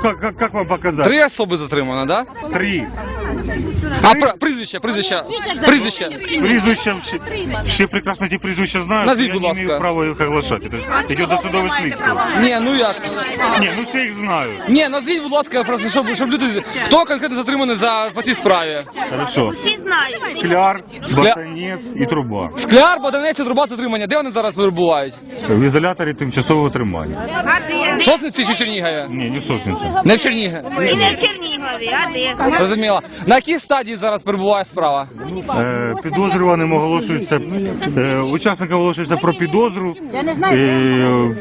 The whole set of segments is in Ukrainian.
Как, как, как вам показать? Три особи затримано, да? Три. А пр- прізвище, прізвище, прізвище. Прізвища всі, всі прекрасно ті прізвища знають, Назвіть, я будь не ласка. маю права їх оголошати. Це ж йде досудове слідство. Ні, ну як? Ні, ну всі їх знають. Ні, назвіть, будь ласка, просто щоб, щоб люди. Хто конкретно затриманий за по цій справі? Хорошо. Всі знають. Скляр, ботанець і труба. Скляр, Богданець і труба затримання. Де вони зараз перебувають? В ізоляторі тимчасового тримання. А В Сосниці чи Чернігові? Ні, не в Сосниці. Не в Чернігові. І не в Чернігові, а де? Розуміло. На якій стадії зараз перебуває справа? Е, Підозрюваним оголошується, е, учасникам оголошується про підозру. Е,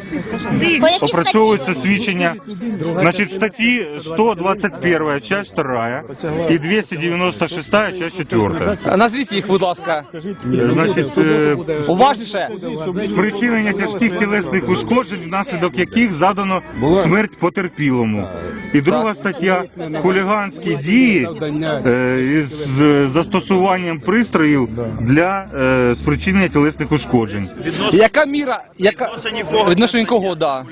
опрацьовується свідчення. Значить, статті 121, часть 2 і 296, часть 4. Назвіть їх, будь ласка. Значить, е, Уважніше. спричинення тяжких тілесних ушкоджень, внаслідок яких задано смерть потерпілому. І друга стаття хуліганські дії е, із е, застосуванням пристроїв для е, спричинення тілесних ушкоджень. Яка міра, яка відношення кого, да?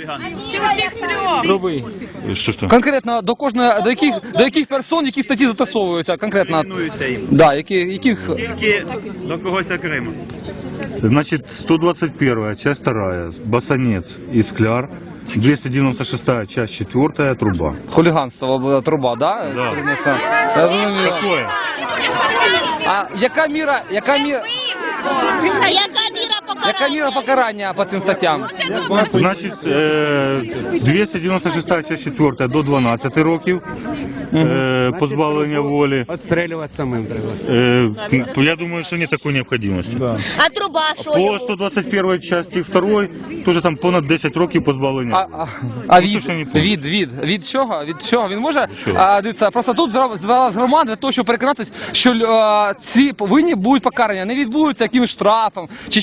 Що ж? Конкретно до кожної, до яких, до яких персон, які статті застосовуються, конкретно? Планується їм. Да, які, яких? Тільки до когось окремо. Значит, 121 часть 2, басанец и скляр, 296 часть 4, труба. Хуліганство, труба, да? Да. Я зрозумів. Какое? А яка міра, яка міра, яка? Яка міра покарання по цим статтям? Значить, е, 296 часть 4 до 12 років е, позбавлення волі. Отстрелювати самим треба. Е, ну, я думаю, що нет такої необхідності. А труба що По 121 часті 2 теж там понад 10 років позбавлення. а, а Ну, від, не від, від, від чого? Від чого? Він може? А, дивіться, просто тут звелась громада для того, щоб переконатись, що ці повинні будуть покарання, не відбудуться якимось штрафом чи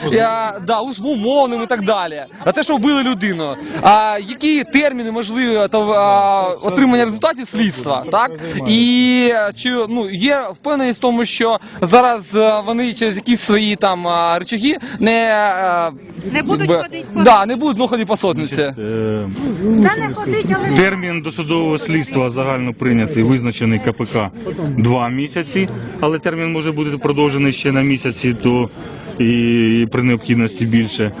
чимось, а, да, умовним і так далі. За те, що вбили людину. А які терміни можливі то, а, отримання результатів слідства, так? І чи ну є впевненість в тому, що зараз вони через якісь свої там речаги не, Не будуть якби, ходити по- да, не будуть ну, ходити по сотниці. Е, Термін досудового слідства загально прийнятий, визначений КПК два місяці, але термін може бути продовжений ще на місяці, то і, при необхідності більше.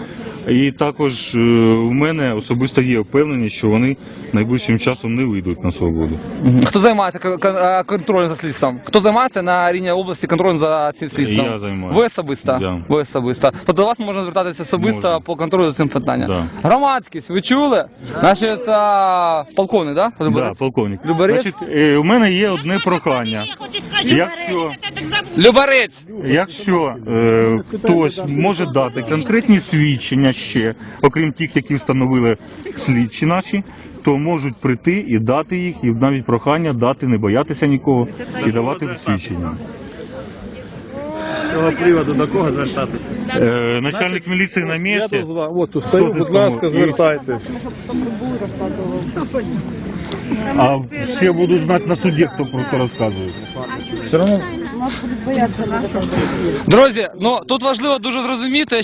І також е, у мене особисто є впевненість, що вони найближчим часом не вийдуть на свободу. Хто займається е, контролем за слідством? Хто займається на рівні області контролем за цим слідством? Я займаюся. Ви особисто? Да. Ви особисто. Тобто до вас можна звертатися особисто Можна. по контролю за цим питанням. Да. Громадськість, ви чули? Значить, а, полковник, да? Да, полковник. Люберець? Значить, е, у мене є одне прохання. Якщо, Любарець! якщо е, хтось може дати конкретні свідчення ще, окрім тих, які встановили слідчі наші, то можуть прийти і дати їх, і навіть прохання дати, не боятися нікого і давати свідчення. З цього приводу до кого звертатися? Е, начальник міліції на місці. От тут стою, будь ласка, звертайтесь. А ще будуть знати на суді, хто про це розказує. Друзі, ну тут важливо дуже зрозуміти,